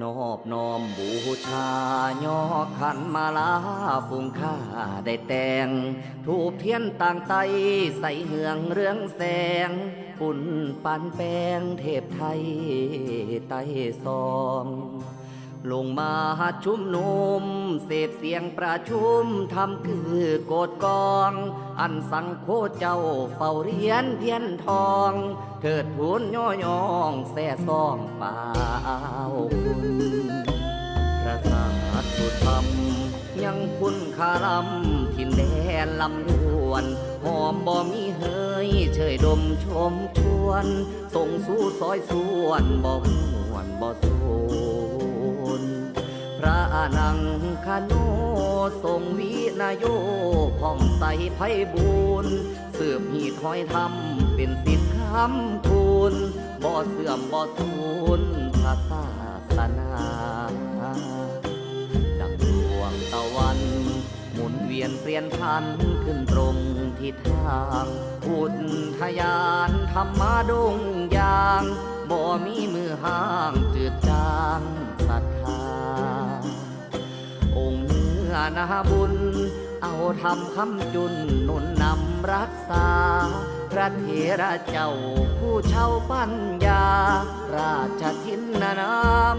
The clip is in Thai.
นอบน้อมบูชา ย่อขันมาลาฟุงข้าได้แต่ง ถูกเทียนต่างไตใส่เหืองเรื่องแสงปุ่นปันแปงเทพไทยไตซอง ลงมาชุมนุมเศษเสียงประชุมทำคือโกดกอง อันสังโคเจ้าเฝ้าเรียนเพียนทอง เถิดทูนย่อยองแส่ซองป่าคุณพระสาธุธรรมยังคุณคาลำทินแดนลำดวนหอมบ่มีเฮยเชยดมชมชวน ส่งสู่ซอยส่วนบ่หวนบ่สูนพระ นังคโนทรงวินายโยพ่อมใสไพบูรณ์สืบหีดคอยทำเป็นสิทธิคำคูณบ่เสื่อมบ่สูญพระศาสนาดังดวงตะวันหมุนเวียนเปลี่ยนพันขึ้นตรงทิศทางอุทยานธรรมาดงยางบ่มีมือห้างจืดจางศรัทธา อนื้อนาบุญ เอาทำคำจุนหนุนนำรักษา พระเถระเจ้าผู้เช่าปัญญา ราชทินนาม